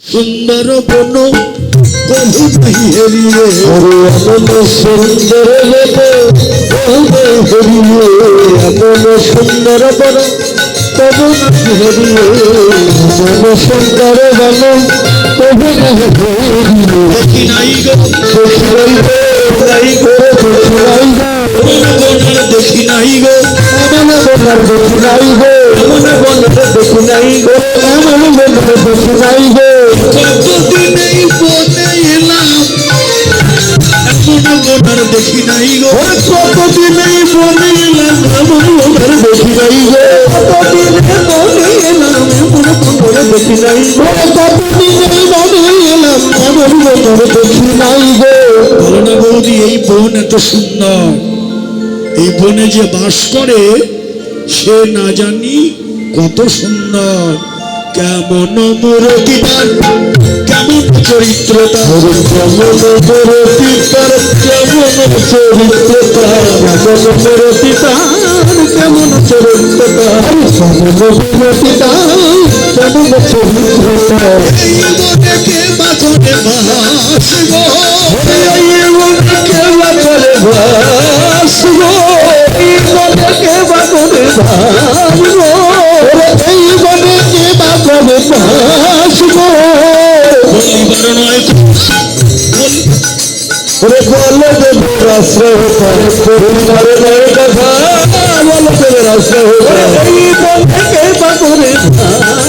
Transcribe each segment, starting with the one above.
সুন্দর বন কহু হেরিয়ে ওরে সুন্দর বন তবে হরিয়ে এমন সুন্দর বন তবে হরিয়ে এমন সুন্দর বন তবে হরিয়ে দেখি নাই গো দেখিলাই নাই গো দেখিলাই গো দেখি নাই গো। এমন বনার গো। এমন এমন বনার দেখিলাই গো এমন বনার দেখি নাই গো ওরে কতদিন এই বনে এলাম এমন বনার দেখিলাই গো কতদিন বনে এলাম এমন বনার দেখিলাই গো কতদিন বনে এলাম এমন এই বনে যে বাস করে সে না জানি কত সুন্দর কেমন কেমন চরিত্র তার ওরে কেমন কেমন কেমন মরতি কেমন চরিত্র তার কেমন মরতি তার কেমন চরিত্র তার কে বাঁচনে বাস গো এই মনকে বাঁচরে গো এই গো বলিবার নয় বল ওরে বলে করে পরিবার নয় কথা বলে দেবের আশ্রয় করে এই মনকে বাঁচরে ভাস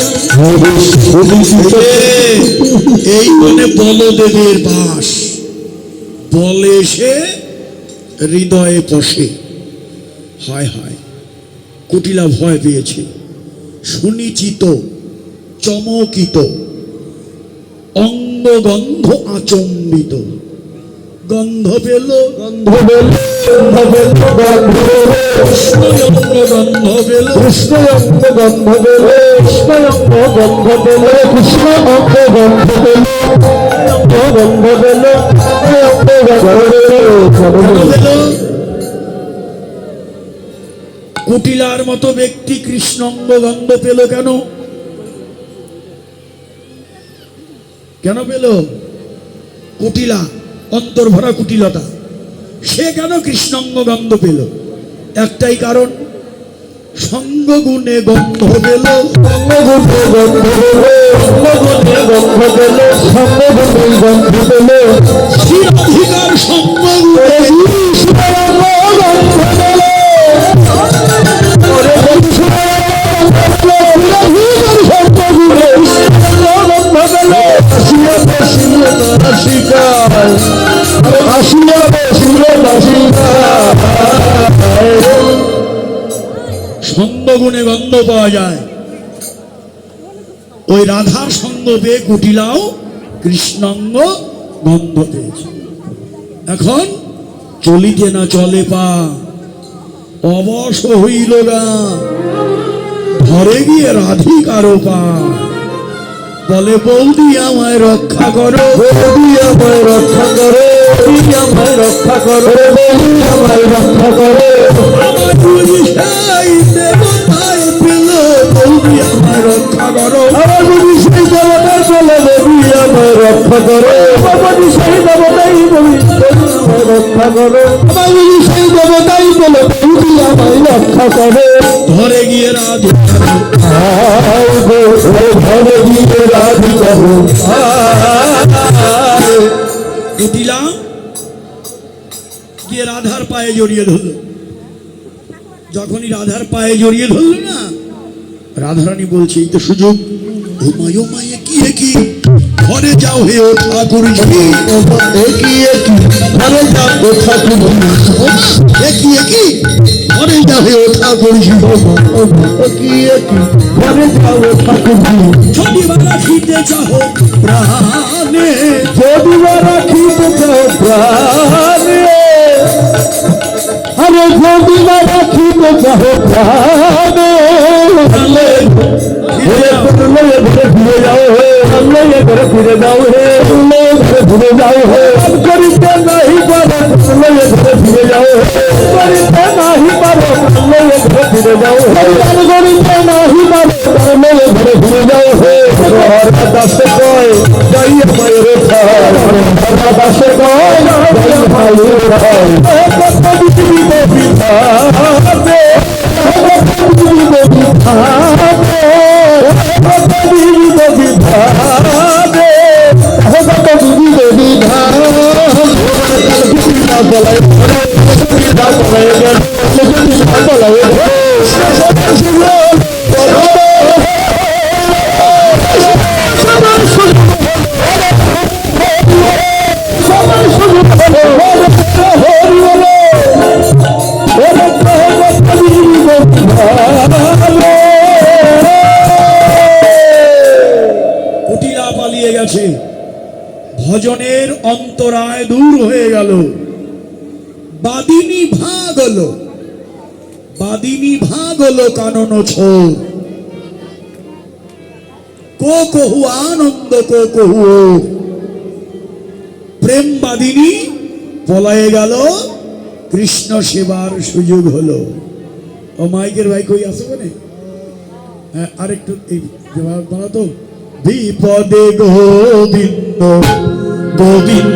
এই এই বনে বলদেবের বাস। বলে সে হৃদয়ে বসে। হায় কুটিলা ভয় পেয়েছে। সুনিচিত চমকিত। অঙ্গগন্ধ আচম্বিত। গন্ধ পেল, গন্ধ বেল গন্ধ কৃষ্ণয়ঙ্গ গন্ধ পেল। কৃষ্ণ অঙ্গ কৃষ্ণ অঙ্গ কৃষ্ণ অঙ্গ অঙ্গ কুটিলার মতো ব্যক্তি কৃষ্ণঙ্গ গন্ধ পেল কেন? কেন পেল? কুটিলা, অন্তর্ভরা কুটিলতা। সে কেন কৃষ্ণঙ্গ গন্ধ পেল? একটাই কারণ সঙ্গগুণে গন্ধ গেল। সঙ্গগুণে গন্ধ গেল সঙ্গগুণে গন্ধ গেল সঙ্গগুণে গন্ধ গেল। শিরাধিকার সঙ্গগুণে সঙ্গগুণে গন্ধ পাওয়া যায়। ওই রাধার সঙ্গ পেয়ে কুটিলাও কৃষ্ণাঙ্গ গন্ধ পেয়েছে। এখন চলিতে না চলে পা, অবশ হইল না। ঘরে গিয়ে রাধিকারো পা। বলে, বৌদি আমায় রক্ষা করো। বৌদি আমায় রক্ষা করে। আমায় রক্ষা করে। আমায় রক্ষা করে। আমার বুঝি সেই পেল বৌদি আমায় রক্ষা করো। আমার যদি সেই দেবতার বলে দেবী রক্ষা করে। আমার যদি দেবতাই বলি রক্ষা করে। আমার যদি দেবতাই বলে দেবী আমায় রক্ষা করে। ধরে গিয়ে ও ঘরে গিয়ে রাধিকা গো আয়। দিলাম গিয়ে রাধার পায়ে জড়িয়ে ধরলো। যখনই রাধার পায়ে জড়িয়ে ধরলো না রাধারানী বলছে এই তো সুযোগ। ও মায় মায়ে কি কি? ঘরে যাও হে ও ঠাকুর একই একই ঘরে যা কোথা তুমি একই একই ঘরে যাও হে ও ঠাকুর একই একই ঘরে যাও ঠাকুর ছটি বেলা খিতে প্রাণে যদি রাখিতে চাও প্রাণে রাখিতে চাও প্রাণে হলে ঘুরে ঘুরে ঘুরে ঘুরে যাও হে হলে ঘুরে ঘুরে যাও হে হলে ঘুরে ঘুরে যাও হে করিতে নাই পারে হলে ঘুরে ঘুরে ফিরে যাও গরিতে নাহি পারো প্রাণ লয়ে ঘরে ফিরে যাও আর গরিতে নাহি পারো প্রাণ লয়ে ঘরে ফিরে যাও হে ঘর দাসে কয় যাই মায়ের খায় ঘর দাসে কয় যাই মায়ের খায় কত পৃথিবীতে বিধাতে গেছে। ভজনের অন্তরায় দূর হয়ে গেল। বাদিনী ভাগ হলো। বাদিনী ভাগ হলো কানন ছোর কো কহু আনন্দ, কো কহু প্রেম বাদিনী পলায়ে গেল। কৃষ্ণ সেবার সুযোগ হলো। ও মাইকের ভাই কই আছে কোনে হ্যাঁ আরেকটু এই বাড়াতো বিপদে গোবিন্দ গোবিন্দ